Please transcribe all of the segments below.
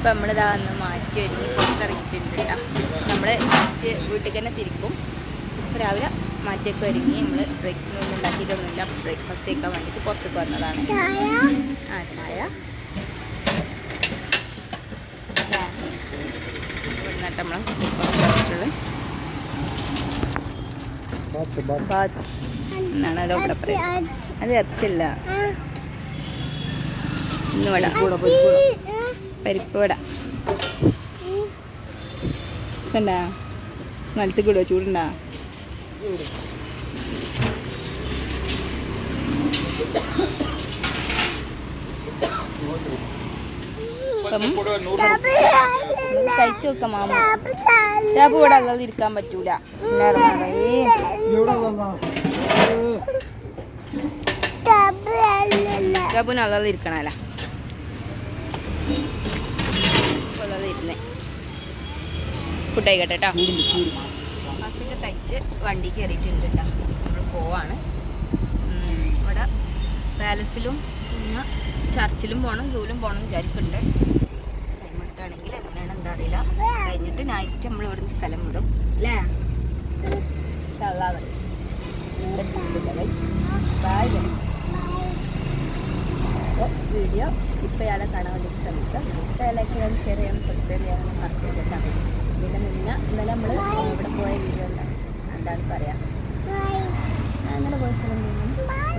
ഇപ്പം നമ്മളിതാ ഒന്ന് മാറ്റി ഒരുങ്ങി പുറത്തിറങ്ങിയിട്ടുണ്ട് കേട്ടോ. നമ്മൾ മാറ്റി വീട്ടിൽ തന്നെ തിരിക്കും. രാവിലെ മാറ്റിയൊക്കെ ഒരുങ്ങി നമ്മൾ ബ്രേക്കിനൊന്നും ഉണ്ടാക്കിയിട്ടൊന്നുമില്ല. ബ്രേക്ക്ഫാസ്റ്റ് കഴിക്കാൻ വേണ്ടിയിട്ട് പുറത്തേക്ക് വന്നതാണ്. ആ ചായ. ഇതാ. ഇവിടുന്ന് നമ്മൾ എന്നാണല്ലോ ഇവിടെ പറയുന്നത്? അത് ഇറച്ചില്ല ഇന്ന് പരിപ്പ് വട. എന്താ നിലത്തേക്ക് ഇടുക ചൂടുണ്ടാ? കഴിച്ചു നോക്ക മാമ. ടാപ്പ് ഇവിടെ അല്ലാതെ ഇരിക്കാൻ പറ്റൂല. ടാപ്പിന് അല്ലാതെ ഇരിക്കണല്ല അല്ലാതെ ഇരുന്നേ ഫുഡ് ആയിക്കോട്ടെ കേട്ടോ ബസ്സൊക്കെ തയ്ച്ച് വണ്ടി കയറിയിട്ടുണ്ട് കേട്ടോ നമ്മൾ പോവാണ്. ഇവിടെ പാലസിലും പിന്നെ ചർച്ചിലും പോകണം സൂലും പോകണം വിചാരിക്കുന്നുണ്ട് കൈമുട്ടാണെങ്കിൽ എങ്ങനെയാണ് എന്താ അറിയില്ല. കഴിഞ്ഞിട്ട് നൈറ്റ് നമ്മൾ ഇവിടുന്ന് സ്ഥലം വിടും. അല്ലേ? വീഡിയോ സ്കിപ്പ് ചെയ്യാതെ കാണാൻ വേണ്ടി ശ്രമിക്കാം ലൈക്ക് ചെയ്യാൻ ഷെയർ ചെയ്യാൻ സബ്സ്ക്രൈബ് ചെയ്യാൻ മറക്കരുത് ഇതിന്റെ മുന്നേ ഇന്നലെ നമ്മൾ ഇവിടെ പോയ വീഡിയോ ഉണ്ടാവും എന്താണ് പറയാ. അങ്ങനെ പോയ സ്ഥലം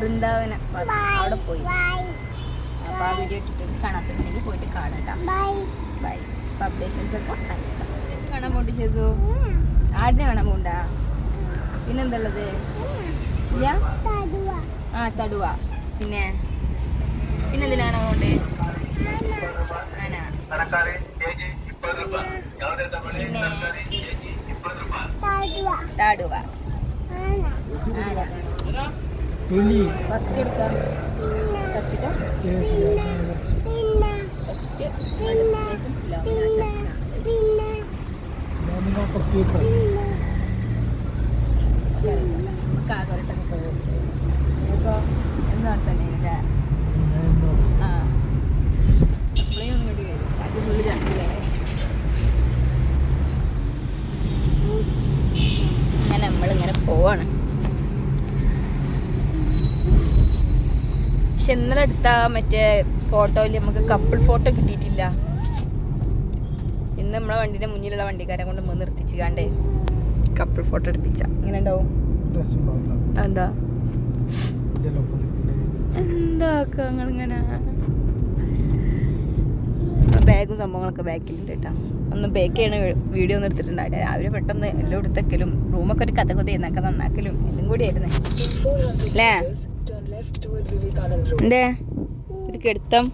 വൃന്ദാവന. അവിടെ പോയി. അപ്പോൾ ആ വീഡിയോ ഇട്ടിട്ട് കാണാത്തുണ്ടെങ്കിൽ പോയിട്ട് കാണാം ബൈ ബൈ അപ്ഡേഷൻസ് ഒക്കെ ഇത് കാണാൻ പോണ്ടി ചേച്ചു ആടിനെ കാണാൻ പോണ്ടാ? പിന്നെന്തുള്ളത്? ആ തടുവ. പിന്നെ? പിന്നെ എന്തിനാണ് അങ്ങോട്ട് ആനാ താടുവ. ഫസ്റ്റ് എടുക്കാം. പിന്നെ പിന്നെ പിന്നെ പിന്നെ ചർച്ചിലാണ് കാക്കോരട്ടൊക്കെ പോയി ഇപ്പോൾ എന്താണ് തന്നെ ഇല്ലേ ആ അപ്പോഴേ ഒന്നും ഇങ്ങോട്ട് വരും അത് ഫുള്ള് ചർച്ചിലേ അങ്ങനെ നമ്മളിങ്ങനെ പോവാണ്. പക്ഷെ ഇന്നലെ എടുത്ത മറ്റേ ഫോട്ടോയിൽ നമുക്ക് കപ്പിൾ ഫോട്ടോ കിട്ടിയിട്ടില്ല. ഇന്ന് നമ്മളെ വണ്ടിന്റെ മുന്നിലുള്ള വണ്ടിക്കാരെ കൊണ്ട് മുൻ നിർത്തിച്ച് കാണ്ടേ. Couple photo എടുപ്പിച്ച. ഇങ്ങനെ ഉണ്ടാവും. എന്താ എന്താക്കാ ഇങ്ങനെ ബാഗും സംഭവങ്ങളൊക്കെ ബാക്കിലുണ്ട് കേട്ടോ. ഒന്ന് ബേക്ക് ചെയ്യണ വീഡിയോ ഒന്നും എടുത്തിട്ടുണ്ടാവില്ല രാവിലെ പെട്ടെന്ന് എല്ലാം എടുത്തക്കലും റൂമൊക്കെ ഒരു കഥ കൊതി എന്നൊക്കെ നന്നാക്കലും എല്ലാം കൂടി ആയിരുന്നു. അല്ലേ എന്തേ? ഇത് കെടുത്തം.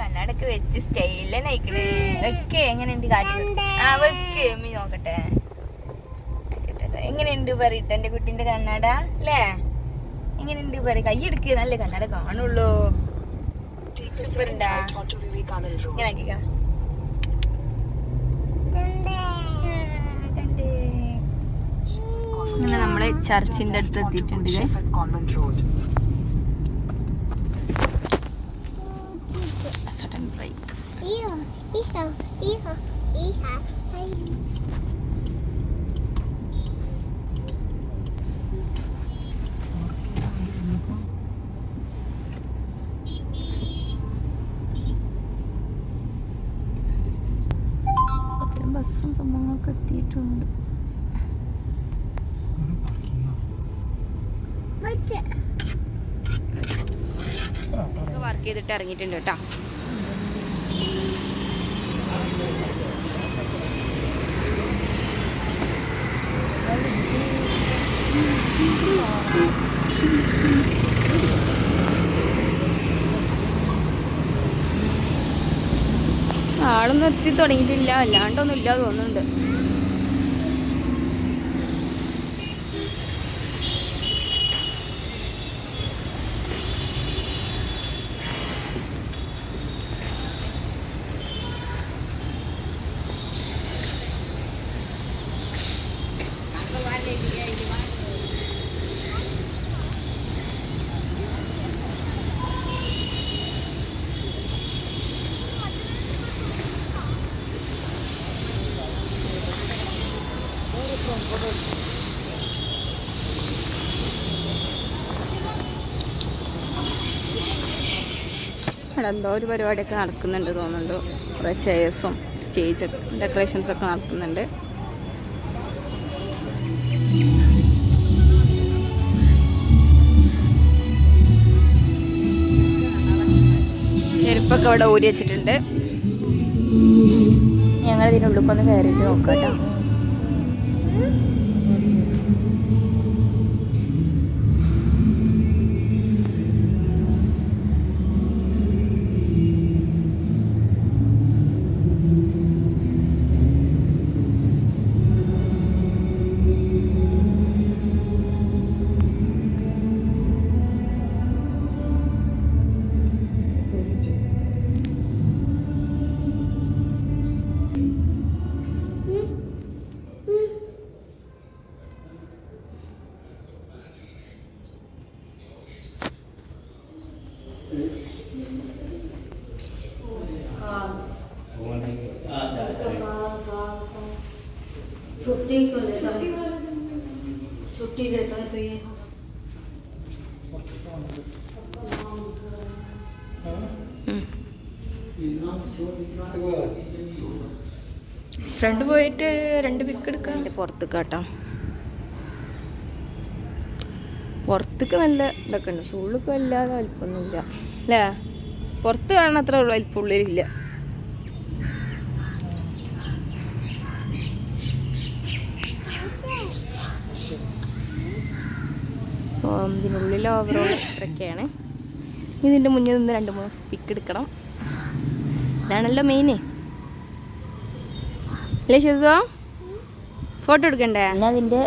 കണ്ണാടൊക്കെ വെച്ച് സ്റ്റൈലെ നയിക്കണേ വെക്ക് എങ്ങനെയുണ്ട് കാട്ടി ആ വെക്ക് നോക്കട്ടെ. എങ്ങനെയുണ്ട് പറയട്ടെ എന്റെ കുട്ടീന്റെ കണ്ണാട? അല്ലേ എങ്ങനെയുണ്ട് പറ കൈയെടുക്ക് നല്ല കണ്ണാട കാണുള്ളൂ. സൂപ്പർ ഉണ്ടാ ഇങ്ങനെ ആക്കിക്കാ കണ്ടേ അങ്ങനെ നമ്മൾ ചർച്ചിന്റെ അടുത്ത് എത്തിയിട്ടുണ്ട് സഡൻ ബ്രേക്ക് ബസ്സും സംഭവങ്ങളൊക്കെ എത്തിയിട്ടുണ്ട് വർക്ക് ചെയ്തിട്ട് ഇറങ്ങിയിട്ടുണ്ട് കേട്ടോ. ആളൊന്നും എത്തി തുടങ്ങിയിട്ടില്ല. അല്ലാണ്ടൊന്നും ഇല്ല തോന്നുന്നുണ്ട്. അവിടെ എന്തോ ഒരു പരിപാടിയൊക്കെ നടക്കുന്നുണ്ട് തോന്നുന്നുണ്ട്. കുറേ ചെയർസും സ്റ്റേജൊക്കെ ഡെക്കറേഷൻസ് ഒക്കെ നടക്കുന്നുണ്ട്. ചെരുപ്പൊക്കെ അവിടെ ഊരി വെച്ചിട്ടുണ്ട്. ഞങ്ങൾ ഒന്ന് കയറിയിട്ട് നോക്കാം കേട്ടോ. छुट्टी को लेता है छुट्टी देता है तो ये ഫ്രണ്ട് പോയിട്ട് രണ്ട് പിക്ക് എടുക്കാൻ പുറത്ത് കാട്ടാം പുറത്തേക്ക് നല്ല ഇതൊക്കെ ഉണ്ട് പക്ഷെ ഉള്ളിക്ക് വല്ലാതെ വലിപ്പമൊന്നുമില്ല അല്ലേ പുറത്ത് കാണുന്ന അത്ര വലിപ്പം ഉള്ളിലില്ല ഇതിനുള്ളിൽ ഓവറോൾ ഇത്രയൊക്കെയാണ്. ഇതിന്റെ മുന്നിൽ നിന്ന് രണ്ട് മൂന്ന് പിക്ക് എടുക്കണം. ഇതാണല്ലോ മെയിന് അല്ലേ ഷിസോ? ഫോട്ടോ എടുക്കണ്ടേ? പിന്നെ അതിന്റെ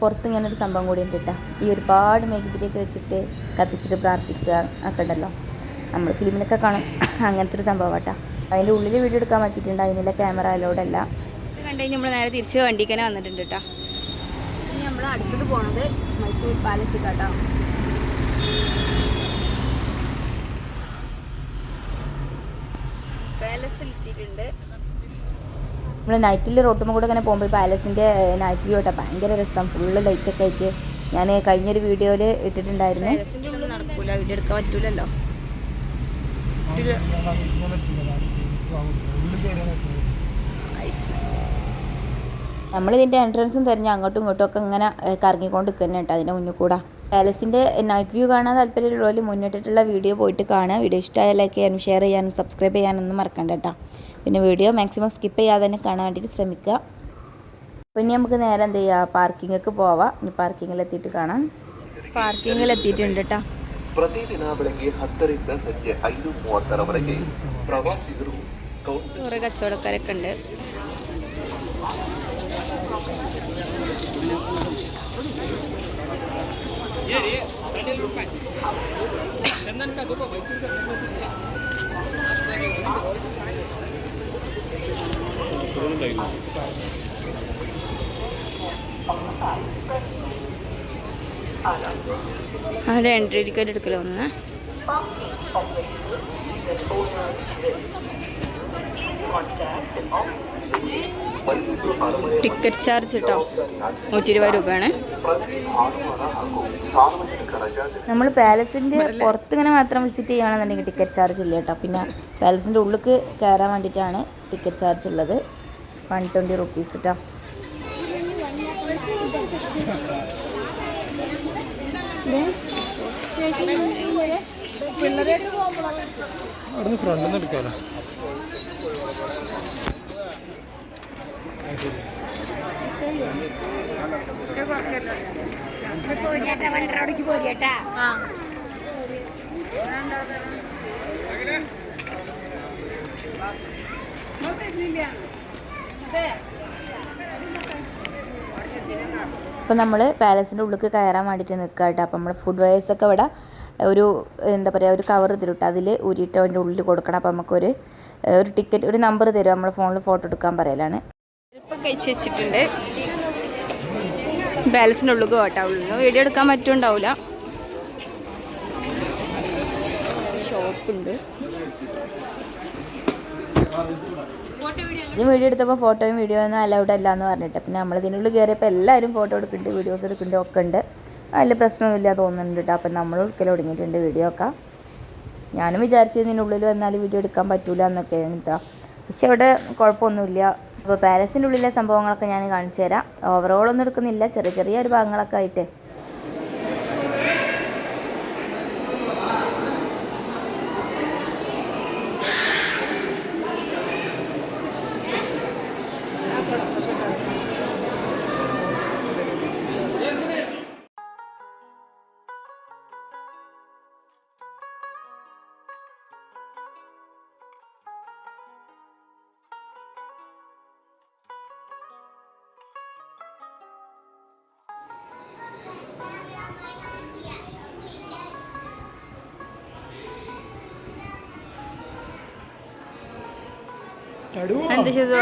പുറത്ത് ഇങ്ങനെ ഒരു സംഭവം കൂടി ഉണ്ട് കേട്ടോ ഈ ഒരുപാട് മെഴുകുതിരിയൊക്കെ വെച്ചിട്ട് കത്തിച്ചിട്ട് പ്രാർത്ഥിക്കുക ഒക്കെ ഉണ്ടല്ലോ. നമ്മൾ ഫിലിമിലൊക്കെ കാണും. അങ്ങനത്തെ ഒരു സംഭവം കേട്ടോ അതിന്റെ ഉള്ളിൽ വീഡിയോ എടുക്കാൻ പറ്റിയിട്ടുണ്ട്. അതിനുള്ള ക്യാമറ അലോഡല്ല കണ്ടു കഴിഞ്ഞ് നമ്മൾ നേരെ തിരിച്ച് വണ്ടിക്കനെ വന്നിട്ടുണ്ട് കേട്ടോ ഇനി നമ്മൾ അടുത്തത് പോണത് മൈസൂർ പാലസ് കേട്ടോ പാലസിൽ എത്തിയിട്ടുണ്ട്. നമ്മൾ നൈറ്റിൽ റോട്ടും കൂടെ ഇങ്ങനെ പോകുമ്പോൾ ഈ പാലസിന്റെ നൈറ്റ് വ്യൂ കേട്ടോ ഭയങ്കര രസം. ഫുള്ള് ലൈറ്റൊക്കെ ആയിട്ട് ഞാൻ കഴിഞ്ഞൊരു വീഡിയോയിൽ ഇട്ടിട്ടുണ്ടായിരുന്നു. നടക്കൂല. വീഡിയോ എടുക്കാൻ പറ്റൂലല്ലോ. നമ്മളിതിൻ്റെ എൻട്രൻസും തിരഞ്ഞ് അങ്ങോട്ടും ഇങ്ങോട്ടും ഒക്കെ ഇങ്ങനെ ഏഹ്, കറങ്ങിക്കൊണ്ട് നിൽക്കുന്ന കേട്ടോ അതിൻ്റെ മുന്നിൽ കൂടെ പാലസിൻ്റെ നൈറ്റ് വ്യൂ കാണാൻ താല്പര്യമുള്ളവർ മുന്നിട്ടിട്ടുള്ള വീഡിയോ പോയിട്ട് കാണുക വീഡിയോ ഇഷ്ടമായ ലൈക്ക് ചെയ്യാനും ഷെയർ ചെയ്യാനും സബ്സ്ക്രൈബ് ചെയ്യാനൊന്നും മറക്കണ്ട കേട്ടോ പിന്നെ വീഡിയോ മാക്സിമം സ്കിപ്പ് ചെയ്യാതെ തന്നെ കാണാൻ വേണ്ടിയിട്ട് ശ്രമിക്കുക പിന്നെ നമുക്ക് നേരെ എന്ത് ചെയ്യുക പാർക്കിങ്ങൊക്കെ പോവാം ഇനി പാർക്കിങ്ങിൽ എത്തിയിട്ട് കാണാം പാർക്കിങ്ങിൽ എത്തിയിട്ടുണ്ട് കേട്ടോ ಪ್ರತಿದಿನ ಬೆಳಗ್ಗೆ ಹತ್ತರಿಂದ ಸಂಜೆ ಐದು ಮೂವತ್ತರವರೆಗೆ ಪ್ರವಾಸಿಗರು അവിടെ എൻട്രി ടിക്കറ്റ് എടുക്കലോ ഒന്ന് Contact the office. Ticket charge കേട്ടോ നൂറ്റി ഇരുപത് രൂപയാണ്. നമ്മൾ പാലസിന്റെ പുറത്ത് ഇങ്ങനെ മാത്രം വിസിറ്റ് ചെയ്യുകയാണെന്നുണ്ടെങ്കിൽ ടിക്കറ്റ് ചാർജ് ഇല്ല കേട്ടോ പിന്നെ പാലസിന്റെ ഉള്ളിലേക്ക് കയറാൻ വേണ്ടിയിട്ടാണ് ടിക്കറ്റ് ചാർജ് ഉള്ളത്. വൺ ട്വന്റി റുപ്പീസ് കേട്ടോ അവിടുന്ന് അപ്പം നമ്മൾ പാലസിന്റെ ഉള്ളിൽ കയറാൻ വേണ്ടിയിട്ട് നിൽക്കുക കേട്ടോ അപ്പം നമ്മൾ ഫുഡ് വയസ്സൊക്കെ ഇവിടെ ഒരു എന്താ പറയുക ഒരു കവർ തരും അതിൽ ഊരിയിട്ട് അതിന്റെ ഉള്ളിൽ കൊടുക്കണം. അപ്പം നമുക്കൊരു ഒരു ടിക്കറ്റ് ഒരു നമ്പർ തരും. നമ്മൾ ഫോണിൽ ഫോട്ടോ എടുക്കാൻ പറയലാണ്. ഇപ്പം കഴിച്ചു വെച്ചിട്ടുണ്ട്. ബാലൻസിനുള്ളു ഉള്ളിൽ കേട്ടോ ഉള്ളിൽ വീഡിയോ എടുക്കാൻ പറ്റുണ്ടാവില്ല ഷോപ്പുണ്ട്. ഇത് വീഡിയോ എടുത്തപ്പോൾ ഫോട്ടോയും വീഡിയോ ഒന്നും അലൗഡ് അല്ല എന്ന് പറഞ്ഞിട്ട്. പിന്നെ നമ്മൾ ഇതിനുള്ളിൽ കയറിയപ്പോൾ എല്ലാവരും ഫോട്ടോ എടുക്കുന്നുണ്ട് വീഡിയോസ് എടുക്കുന്നുണ്ട് ഒക്കെ ഉണ്ട്. അതിൽ പ്രശ്നമൊന്നുമില്ല തോന്നുന്നുണ്ട് കേട്ടോ അപ്പം നമ്മൾ എടുക്കൽ ഒടുങ്ങിയിട്ടുണ്ട് വീഡിയോ ഒക്കെ. ഞാനും വിചാരിച്ചതിന്റെ ഉള്ളിൽ വന്നാൽ വീഡിയോ എടുക്കാൻ പറ്റൂല എന്നൊക്കെയാണ് കേട്ടോ പക്ഷെ അവിടെ കുഴപ്പമൊന്നുമില്ല. അപ്പോൾ പാലസിന്റെ ഉള്ളിലെ സംഭവങ്ങളൊക്കെ ഞാൻ കാണിച്ചു തരാം. ഓവറോൾ ഒന്നും എടുക്കുന്നില്ല. ചെറിയ ചെറിയ ഒരു ഭാഗങ്ങളൊക്കെ ആയിട്ട്. എന്ത് ചെയ്തു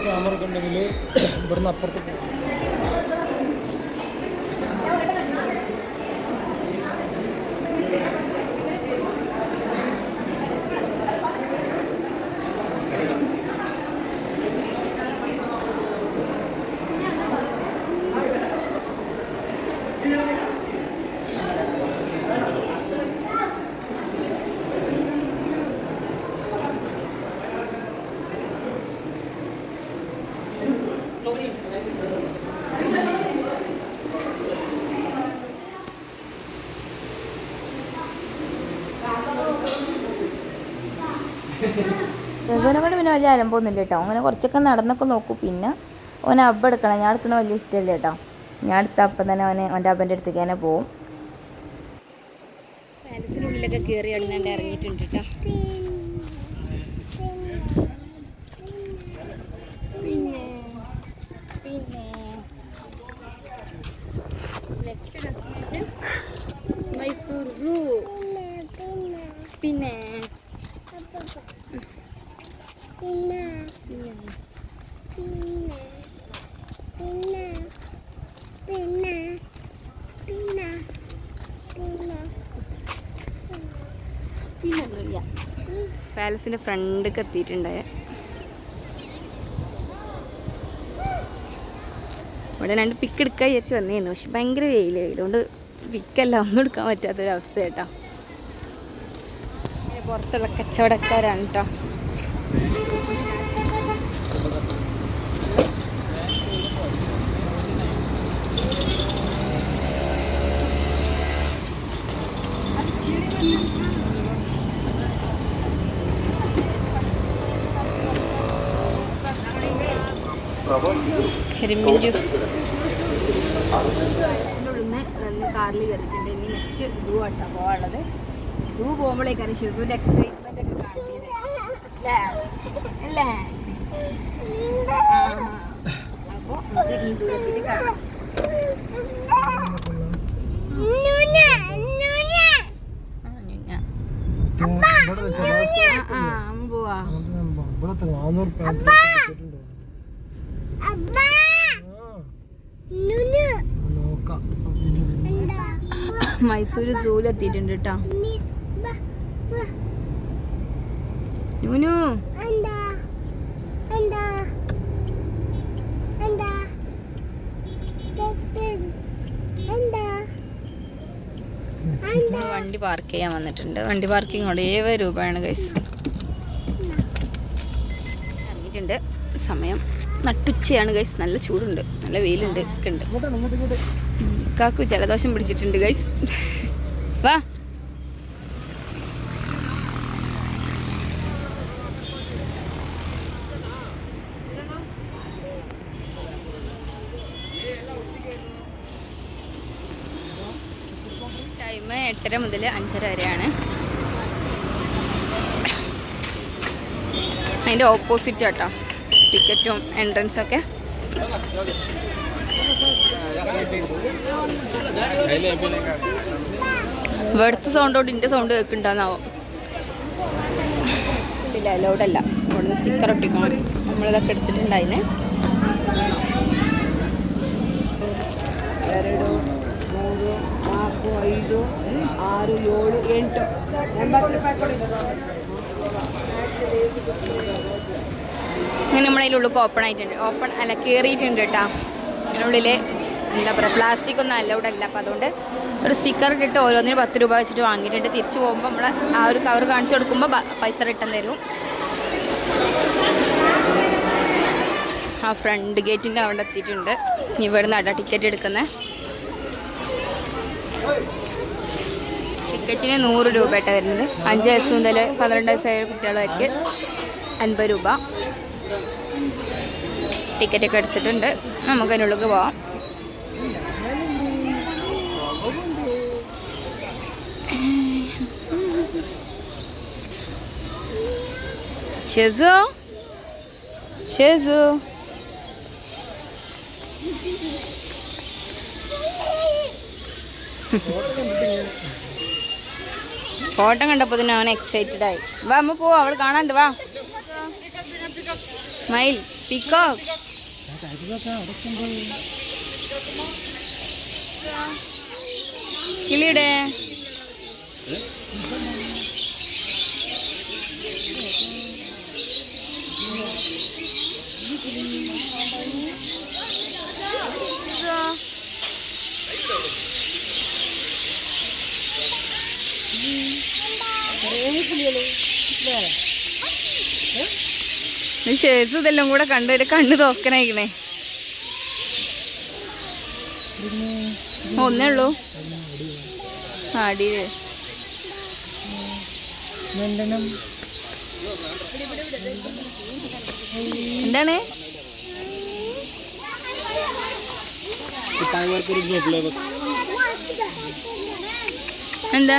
ക്യാമറ ഒക്കെ ഉണ്ടെങ്കിൽ ഇവിടുന്ന് അപ്പുറത്ത് പോകും രസനെ കൊണ്ട് പിന്നെ വലിയ അലമ്പൊന്നുമില്ല കേട്ടോ. അങ്ങനെ കുറച്ചൊക്കെ നടന്നൊക്കെ നോക്കൂ. പിന്നെ ഓൻ അബ്ബ എടുക്കണം. ഞാൻ എടുക്കണ വലിയ ഇഷ്ടമല്ല കേട്ടോ. ഞാൻ എടുത്ത അപ്പം തന്നെ അവനെ അവന്റെ അപ്പന്റെ അടുത്തേക്ക് തന്നെ പോവും. പിന്നെ. പാലസിന്റെ ഫ്രണ്ടൊക്കെ എത്തിയിട്ടുണ്ടായ. ഇവിടെ രണ്ട് പിക്ക് എടുക്കാൻ വിചാരിച്ച് വന്നേന്നു. പക്ഷെ ഭയങ്കര വെയിൽ അതുകൊണ്ട് പിക്കല്ല ഒന്നും എടുക്കാൻ പറ്റാത്തൊരവസ്ഥ കേട്ടോ. പുറത്തുള്ള കച്ചവടക്കാരാണ് കേട്ടോ കരിമ്പിൻ ജ്യൂസ്. കാറിൽ കയറിയിട്ടുണ്ട്. ഇനി നെക്സ്റ്റ് സൂ ആട്ടോ പോകാനുള്ളത് സൂ പോകുമ്പോഴേക്കാണ് ഷിസുവിന്റെ എക്സൈറ്റ്മെന്റ് ഒക്കെ കാണിയത് അല്ലേ? അപ്പോൾ നമുക്ക് ഈ സൂ എത്തിയിട്ട് കാണാം. ആ, ഞുഞ്ഞ. ആ, ആ, അമ്മ പോവാ ഇവിടെ നാനൂറ് ടിക്കറ്റ് ഉണ്ടോ നോക്കാം മൈസൂർ സൂൽ എത്തിയിട്ടുണ്ട് കേട്ടോ എന്താ? നമ്മൾ വണ്ടി പാർക്ക് ചെയ്യാൻ വന്നിട്ടുണ്ട്. വണ്ടി പാർക്കിംഗ് ഏഴ് രൂപയാണ് കൈസ് ഇറങ്ങിയിട്ടുണ്ട്. സമയം നട്ടുച്ചയാണ് ഗൈസ് നല്ല ചൂടുണ്ട്. നല്ല വെയിലുണ്ട്. ഒക്കെ ഉണ്ട്. കാക്കു ജലദോഷം പിടിച്ചിട്ടുണ്ട് ഗൈസ് വാ. ടൈം എട്ടര മുതൽ അഞ്ചര വരെയാണ് അതിൻ്റെ ഓപ്പോസിറ്റ് കേട്ടോ ടിക്കറ്റും എൻട്രൻസ് ഒക്കെ ഇവിടുത്തെ സൗണ്ടോട് ഇൻ്റെ സൗണ്ട് കേൾക്കുന്നുണ്ടാന്നാവോ ഇല്ല അലൗഡല്ല ഇവിടുന്ന് സ്റ്റിക്കർ ഒട്ടിക്കണം നമ്മളിതൊക്കെ എടുത്തിട്ടുണ്ടായിരുന്നേ ಎರಡು ಮೂರು ನಾಲ್ಕು ಐದು ಆರು ಏಳು ಎಂಟು ಎಂಬತ್ತು ರೂಪಾಯಿ ಕೊಡಿ അങ്ങനെ നമ്മളതിനുള്ളിൽ ഓപ്പൺ ആയിട്ടുണ്ട് ഓപ്പൺ അല്ല കയറിയിട്ടുണ്ട് കേട്ടോ അതിനുള്ളിൽ എന്താ പറയുക പ്ലാസ്റ്റിക് ഒന്നും അലൗഡ് അല്ല അപ്പോൾ അതുകൊണ്ട് ഒരു സ്റ്റിക്കർ ഇട്ടിട്ട് ഓരോന്നിന് പത്ത് രൂപ വെച്ചിട്ട് വാങ്ങിയിട്ടുണ്ട് തിരിച്ചു പോകുമ്പോൾ നമ്മൾ ആ ഒരു കവർ കാണിച്ചു കൊടുക്കുമ്പോൾ ബ- പൈസ റിട്ടേൺ തരും ആ ഫ്രണ്ട് ഗേറ്റിൻ്റെ അവിടെ എത്തിയിട്ടുണ്ട് ഇനി ഇവിടെ നിന്നാണ് ടിക്കറ്റ് എടുക്കുന്നത് ടിക്കറ്റിന് നൂറ് രൂപ ആയിട്ടാണ് വരുന്നത്. അഞ്ച് വയസ്സ് മുതൽ പന്ത്രണ്ട് വയസ്സായ കുട്ടികളായിരിക്കും അൻപത് രൂപ ടിക്കറ്റൊക്കെ എടുത്തിട്ടുണ്ട്. നമുക്ക് അതിനുള്ളിൽ പോവാം. ഷെസു? ഷെസു? ഫോട്ടോ കണ്ടപ്പോൾ തന്നെ അവൻ എക്സൈറ്റഡ് ആയി. വാ അമ്മ പോവാ അവൾ കാണാണ്ട് വാ. മയിൽ പിക്കോ. കിളിയുടെ. ഷേഴ്സ് ഇതെല്ലാം കൂടെ കണ്ടൊരു കണ്ണ് തോക്കനായിക്കണേ ഒന്നേ ഉള്ളൂ. അടിയിൽ എന്താണ്? എന്താ?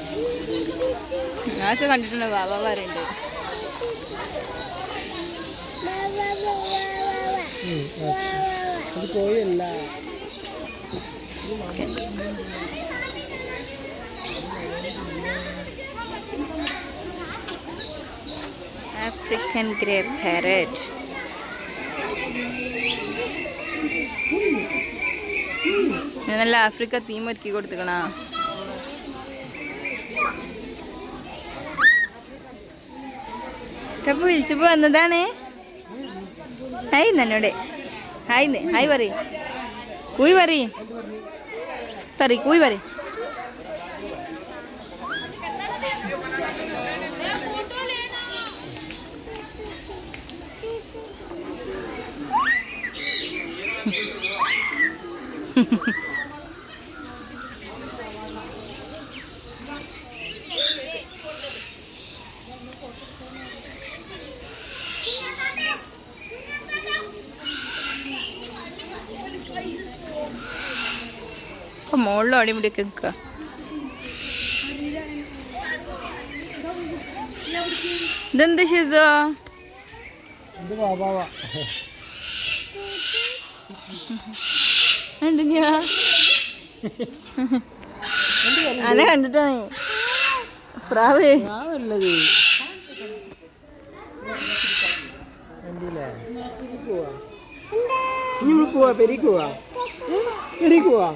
ഞാനൊക്കെ കണ്ടിട്ടുണ്ട് ബാബ പറയുന്നുണ്ട്. കോഴിയല്ല ആഫ്രിക്കൻ ഗ്രേ പാരറ്റ് നല്ല ആഫ്രിക്ക തീം ഒരുക്കി കൊടുത്തുക്കണ. ടപ്പ് വിളിച്ചപ്പോ വന്നതാണ്. ഹായ് എന്നോട് ഹായ് ഹായ് പറ കൂയി പറ പറ കൂയി പറ അപ്പൊ മുകളിലും അടിമുടിയൊക്കെ നിൽക്കുക. ഇതെന്ത് ഷിസോ? അനെ കണ്ടിട്ടാണ് പ്രാവേ. ഞാനല്ലത് പെരിക്കുവാ പോവാ?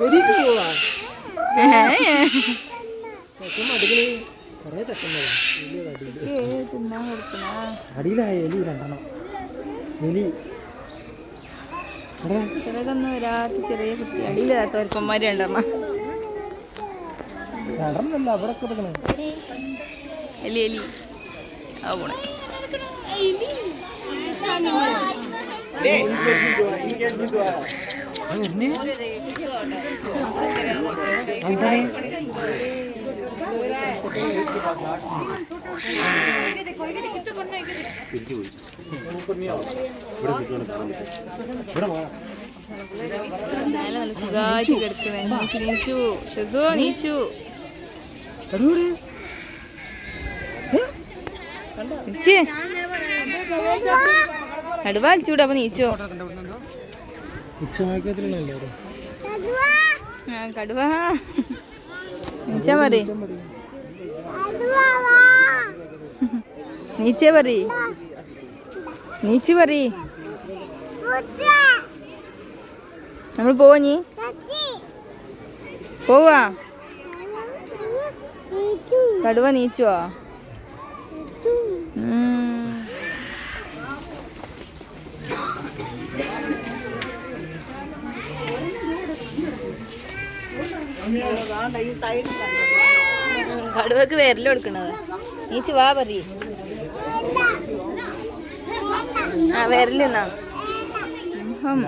ഇവിടെ പോവാ അടിയിലായ എലി രണ്ടെണ്ണം. എലി വരാത്ത ചെറിയ കുട്ടി. അടിയിലാത്ത ഒരുപ്പന്മാര് രണ്ടെണ്ണം. രണ്ടെണ്ണല്ല അവിടെ എലി എലി. ആ പോണേ. എന്താണ് നീച്ചു നീച്ചു. ഷെസോ നീച്ചു. നമ്മൾ പോവാ നീ. പോവാ. കടുവ നീച്ചുവോ? കടുവക്ക് വിരൽ കൊടുക്കണത്. നീ ചുവാ പറ ആ വിരലെന്നാ സിംഹം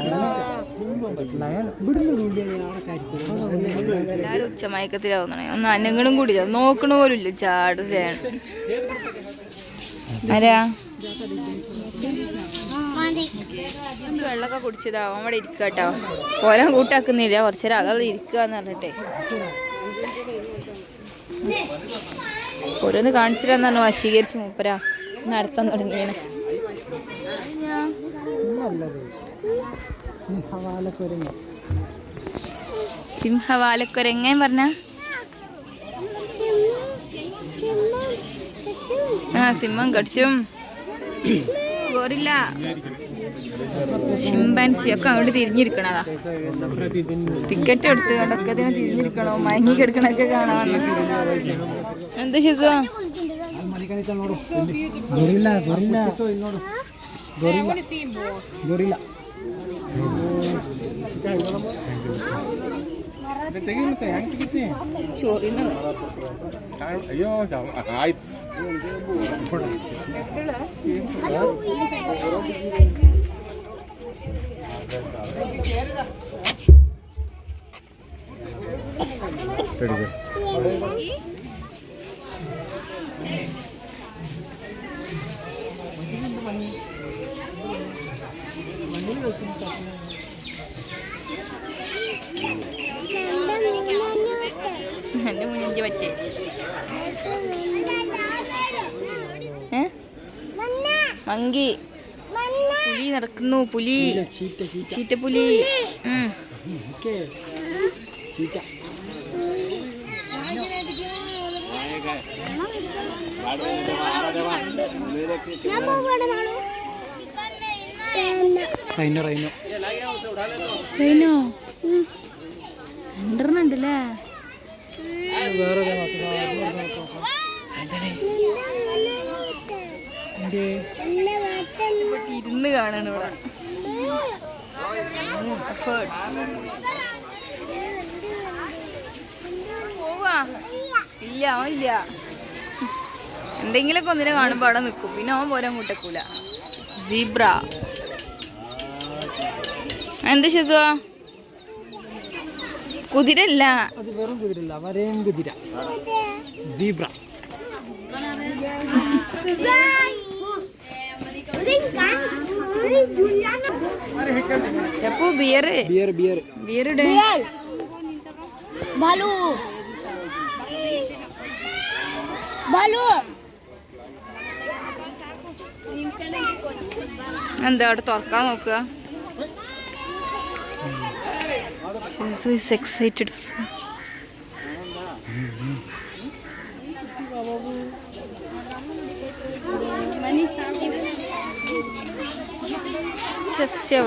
എല്ലാരും ഉച്ചമയക്കത്തിലാവുന്നേ ഒന്ന് അനങ്ങളും കൂടി നോക്കണ പോലും ഇല്ല ചാടുകയാണ്. ആരാ? കുറച്ച് വെള്ളമൊക്കെ കുടിച്ചതാ. അവൻ ഇവിടെ ഇരിക്കുക കേട്ടോ. ഓരോ കൂട്ടാക്കുന്നില്ല. കുറച്ച് നേരം അതാ ഇരിക്കുക എന്ന് പറഞ്ഞിട്ടേ. ഓരോന്ന് കാണിച്ചിട്ടാന്ന് പറഞ്ഞു. വശീകരിച്ച് മൂപ്പരാ. നടത്താൻ തുടങ്ങിയാണ് ഹവാലക്കുരങ്ങ് സിംഹവാലക്കൊരെങ്ങനെ പറഞ്ഞ? ആ സിംഹം കടിച്ചും. ഗോറില്ല ഷിംബാൻസി ഒക്കെ അങ്ങോട്ട് തിരിഞ്ഞിരിക്കണതാ ടിക്കറ്റ് എടുത്ത് കണ്ടൊക്കെ അതിനെ തിരിഞ്ഞിരിക്കണോ മയങ്ങി കിടക്കണൊക്കെ കാണാൻ എന്ത് ശിസു ഗൊറില്ല എടുക്ക രണ്ട് മൂന്നിഞ്ച് പറ്റേ. മങ്കി. പുലി നടക്കുന്നു പുലി. ചീറ്റ പുലി ഓക്കേ. ചീറ്റ. Rhino rhino. കഴിഞ്ഞോ രണ്ടെണ്ണം ഉണ്ടല്ലേ? വേറെ എന്തേ? ഇരുന്ന് കാണാണ് ഇവിടെ. പോവാ. ഇല്ല ഇല്ല. എന്തെങ്കിലുമൊക്കെ ഒന്നിനെ കാണുമ്പോ അവിടെ നിൽക്കും പിന്നെ ഓൻ പോരാൻ കൂട്ടക്കൂല സീബ്ര എന്ത് ശിസുവാ കുതിരല്ല. അത് വെറും കുതിരല്ല കുതിര. സീബ്ര എപ്പോ bear bear bear bear Baloo എന്താ അവിടെ തുറക്കാൻ നോക്കുക?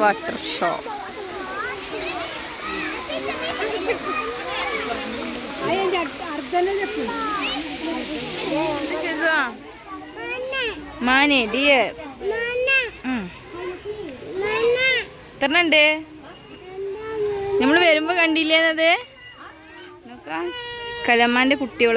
വാട്ടർ ഷോ മാനേ ഡിയർ എത്രണ്ട് നമ്മൾ നമ്മൾ വരുമ്പോൾ കണ്ടില്ലേന്നത് നോക്കാം. കലമ്മാന്റെ കുട്ടികൾ.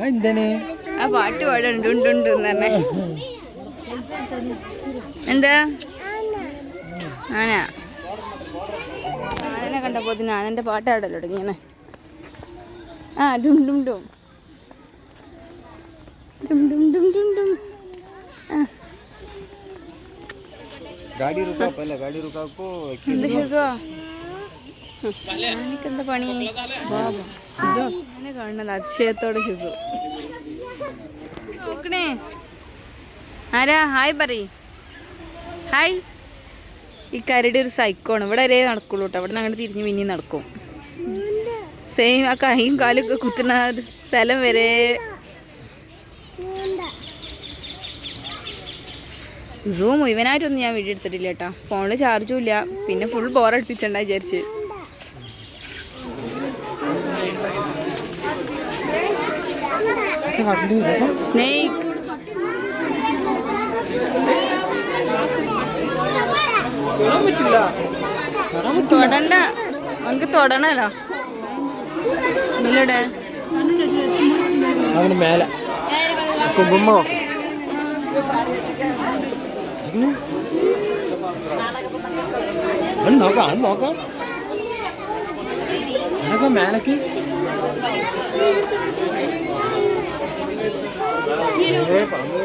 എന്താ ആ പാട്ട് പാടുണ്ട് എന്താ? ആനാ. ആനനെ കണ്ടപ്പോൾ ആനന്റെ പാട്ടാടല്ലോ തുടങ്ങിയാണ് ആ ഡും ഡും ഡും. ഡും ഡും ഡും ഡും ഡും. ഗാഡി രുക്കാ പല്ല ഗാഡി രുക്കാക്കോ എന്താ പണി? അങ്ങനെ കാണുന്നത് അതിശയത്തോടെ ശിശു നോക്കണേ. ആരാ? ഹായ് പറ ഹായ്. ഈ കരടി ഒരു സൈക്കോണ്. ഇവിടെ വരെ നടക്കുള്ളൂ കേട്ടോ അവിടെ നിന്ന് അങ്ങോട്ട് തിരിഞ്ഞ് പിന്നെയും നടക്കും. സെയിം ആ കൈയും കാലും ഒക്കെ കുത്തുന്ന ഒരു സ്ഥലം വരെ. സൂ മുഴുവനായിട്ടൊന്നും ഞാൻ വീഡിയോ എടുത്തിട്ടില്ല കേട്ടോ ഫോണിൽ ചാർജും ഇല്ല. പിന്നെ ഫുൾ ബോറടിപ്പിച്ചണ്ട വിചാരിച്ച്. സ്നേക്ക് പറ്റില്ല. തൊടണ്ട. നമുക്ക് തൊടണല്ലോ. ഇല്ലടെ അവന് മേലെ. കുമ്പുമ്മ നോക്കാം. അത് നോക്കാം അതൊക്കെ മേലേക്ക്. ഏ, പാമ്പ്.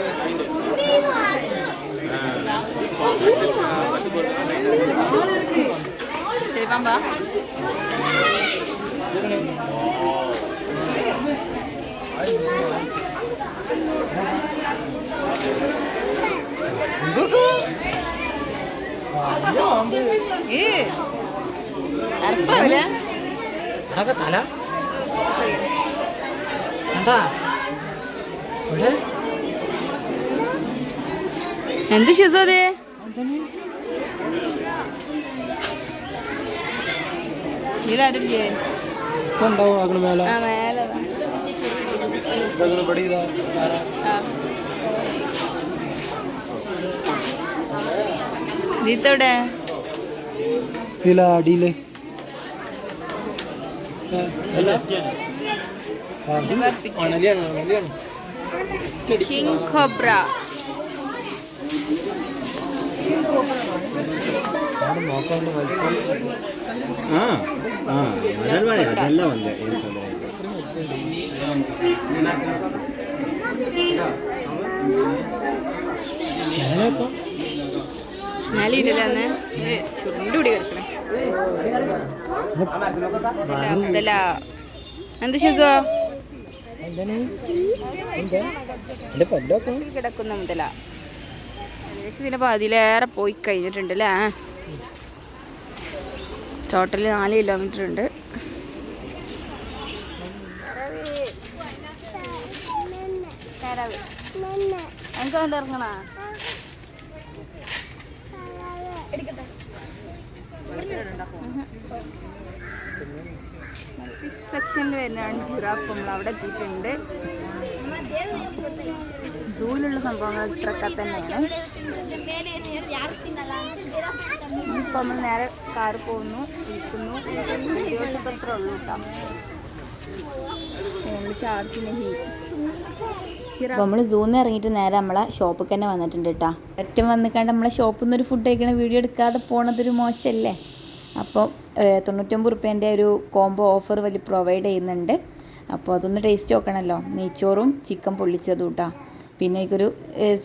അറപ്പാവില്ല അതൊക്കെ തല കണ്ടാ എന്ത് ഷിസോ അത് ഉണ്ടാവും അങ്ങനെ മേലെ. മേലെ ഇതാ? ഇതിലാ അടിയിൽ. King cobra. മുതല ഏകദേശം പോയി കഴിഞ്ഞിട്ടുണ്ടല്ലേ ടോട്ടൽ നാല് കിലോമീറ്റർ ഉണ്ട്. ഇറങ്ങണ. സെക്ഷനിൽ വരുന്നതാണ് ജിറാഫ് അവിടെ എത്തിയിട്ടുണ്ട്. സൂവിലുള്ള സംഭവങ്ങൾ ഇത്രയൊക്കെ തന്നെയാണ്. ഇപ്പം നമ്മൾ നേരെ കാറ് പോകുന്നു ഇരിക്കുന്നു. ഇപ്പം ഇത്ര നമ്മൾ സൂന്ന് ഇറങ്ങിയിട്ട് നേരെ നമ്മളെ ഷോപ്പിൽ തന്നെ വന്നിട്ടുണ്ട് കേട്ടോ ഏറ്റവും വന്നിക്കാണ്ട് നമ്മളെ ഷോപ്പിൽ നിന്ന് ഒരു ഫുഡ് കഴിക്കണ വീഡിയോ എടുക്കാതെ പോണതൊരു മോശമല്ലേ അപ്പോൾ തൊണ്ണൂറ്റൊമ്പത് റുപ്യേന്റെ ഒരു കോംബോ ഓഫർ വലിയ പ്രൊവൈഡ് ചെയ്യുന്നുണ്ട്. അപ്പോൾ അതൊന്ന് ടേസ്റ്റ് നോക്കണമല്ലോ നെയ്ച്ചോറും ചിക്കൻ പൊള്ളിച്ചതും കേട്ടോ പിന്നെ ഇതൊരു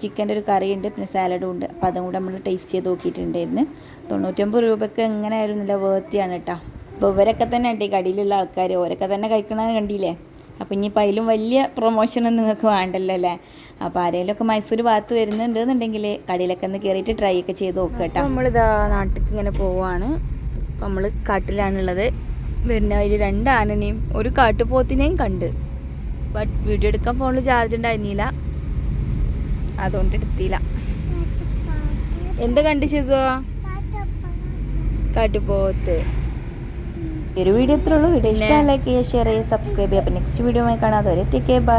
ചിക്കന്റെ ഒരു കറിയുണ്ട് പിന്നെ സാലഡും ഉണ്ട്. അപ്പോൾ അതും കൂടെ നമ്മൾ ടേസ്റ്റ് ചെയ്ത് നോക്കിയിട്ടുണ്ടായിരുന്നു. തൊണ്ണൂറ്റൊമ്പത് രൂപയ്ക്ക് എങ്ങനെ ആയാലും നല്ല വേർത്തിയാണ് കേട്ടോ അപ്പോൾ ഇവരൊക്കെ തന്നെ ഉണ്ട് ഈ കടിയിലുള്ള ആൾക്കാർ ഓരൊക്കെ തന്നെ കഴിക്കണത് കണ്ടില്ലേ? അപ്പോൾ ഇനിയിപ്പോൾ അതിലും വലിയ പ്രൊമോഷനൊന്നും നിങ്ങൾക്ക് വേണ്ടല്ലോ അല്ലേ? അപ്പോൾ ആരെങ്കിലുമൊക്കെ മൈസൂർ ഭാഗത്ത് വരുന്നുണ്ട് എന്നുണ്ടെങ്കിൽ കടയിലൊക്കെ ഒന്ന് കയറിയിട്ട് ട്രൈ ഒക്കെ ചെയ്ത് നോക്കുക കേട്ടോ നമ്മളിതാ നാട്ടിലേക്ക് ഇങ്ങനെ പോവാണ്. അപ്പോൾ നമ്മൾ കാട്ടിലാണുള്ളത്. വരുന്ന അതിൽ രണ്ട് ആനനെയും ഒരു കാട്ടുപോത്തിനെയും കണ്ട്. ബട്ട് വീഡിയോ എടുക്കാൻ ഫോണിൽ ചാർജ് ഉണ്ടായിരുന്നില്ല. അതുകൊണ്ട് എടുത്തില്ല. എന്ത് കണ്ടു ശിസോ കാട്ടുപോത്ത് ഒരു വീഡിയോ ഇത്രയുള്ളൂ വീഡിയോ ഇഷ്ടമായി ലൈക്ക് ചെയ്യുക ഷെയർ ചെയ്യുക സബ്സ്ക്രൈബ് ചെയ്യുക. അപ്പോൾ നെക്സ്റ്റ് വീഡിയോ കാണാതെ വരെ ടേക്ക് കെയർ ബൈ